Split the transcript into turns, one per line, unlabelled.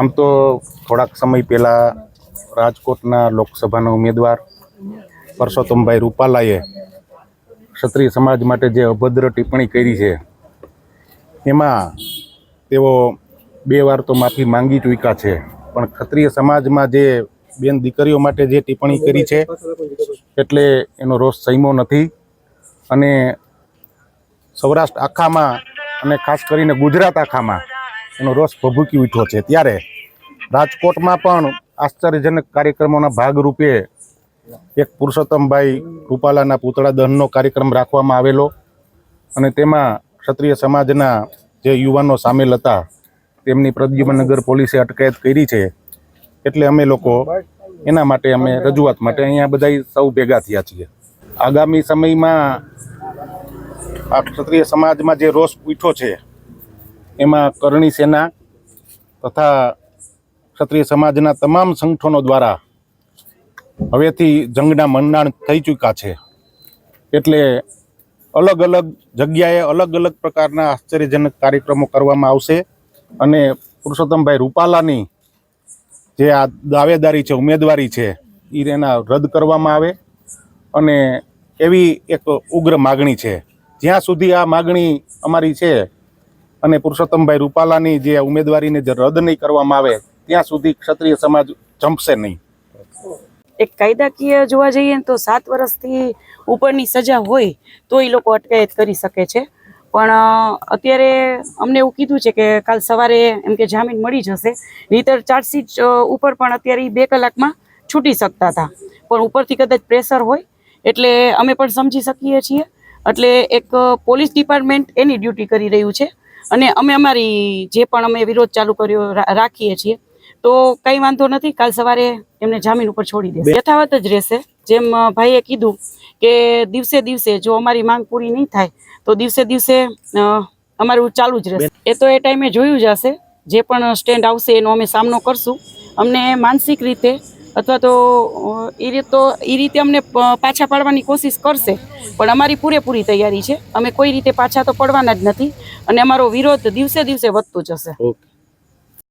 આમ તો થોડાક સમય પહેલાં રાજકોટના લોકસભાના ઉમેદવાર પરસોત્તમભાઈ રૂપાલાએ ક્ષત્રિય સમાજ માટે જે અભદ્ર ટિપ્પણી કરી છે, એમાં તેઓ બે વાર તો માફી માંગી ચૂક્યા છે, પણ ક્ષત્રિય સમાજમાં જે બેન દીકરીઓ માટે જે ટિપ્પણી કરી છે, એટલે એનો રોષ સહીમો નથી. અને સૌરાષ્ટ્ર આખામાં અને ખાસ કરીને ગુજરાત આખામાં એનો રસ ભભૂકી ઉઠ્યો છે. ત્યારે રાજકોટમાં પણ આશ્ચર્યજનક કાર્યક્રમોના ભાગરૂપે એક પુરુષોત્તમભાઈ રૂપાલાના પૂતળા દહનનો કાર્યક્રમ રાખવામાં આવેલો અને તેમાં ક્ષત્રિય સમાજના જે યુવાનો સામેલ હતા, તેમની પ્રદ્યુમનગર પોલીસે અટકાયત કરી છે. એટલે અમે લોકો એના માટે અમે રજૂઆત માટે અહીંયા બધા સૌ ભેગા થયા છીએ. આગામી સમયમાં આ ક્ષત્રિય સમાજમાં જે રોષ ઉઠ્યો છે એમાં કરણી સેના તથા ક્ષત્રિય સમાજના તમામ સંગઠનો દ્વારા હવેથી જંગના મંડાણ થઈ ચૂક્યા છે. એટલે અલગ અલગ જગ્યાએ અલગ અલગ પ્રકારના આશ્ચર્યજનક કાર્યક્રમો કરવામાં આવશે અને પુરુષોત્તમભાઈ રૂપાલાની જે આ દાવેદારી છે, ઉમેદવારી છે એ એના રદ કરવામાં આવે અને એવી એક ઉગ્ર માગણી છે. જ્યાં સુધી આ માગણી અમારી છે અને પુરુષોત્તમભાઈ રૂપાલાની જે ઉમેદવારીને જે રદ નહીં કરવામાં આવે, ત્યાં સુધી ક્ષત્રિય સમાજ જંપશે નહીં.
એક કાયદાકીય જોવા જઈએ તો સાત વર્ષથી ઉપરની સજા હોય તો એ લોકો અટકાયત કરી શકે છે. પણ અત્યારે અમને એવું કીધું છે કે કાલ સવારે એમ કે જામીન મળી જશે. નહીતર ચાર્જશીટ ઉપર પણ અત્યારે બે કલાકમાં છૂટી શકતા હતા. પણ ઉપરથી કદાચ પ્રેશર હોય, એટલે અમે પણ સમજી શકીએ છીએ. એટલે એક પોલીસ ડિપાર્ટમેન્ટ એની ડ્યુટી કરી રહ્યું છે. અને અમે અમારી જે પણ અમે વિરોધ ચાલુ કર્યો રાખીએ છીએ તો કંઈ વાંધો નથી. કાલ સવારે એમને જામીન ઉપર છોડી દેશે. યથાવત જ રહેશે. જેમ ભાઈએ કીધું કે દિવસે દિવસે જો અમારી માંગ પૂરી નહીં થાય તો દિવસે દિવસે અમારું ચાલુ જ રહેશે. એ તો એ ટાઈમે જોયું જ હશે. જે પણ સ્ટેન્ડ આવશે એનો અમે સામનો કરશું. અમને માનસિક રીતે અથવા તો એ રીતે તો, એ રીતે અમને પાછા પાડવાની કોશિશ કરશે. પણ અમારી પૂરેપૂરી તૈયારી છે. અમે કોઈ રીતે પાછા તો પડવાના જ નથી. અને અમારો વિરોધ દિવસે દિવસે વધતો જશે.
ઓકે.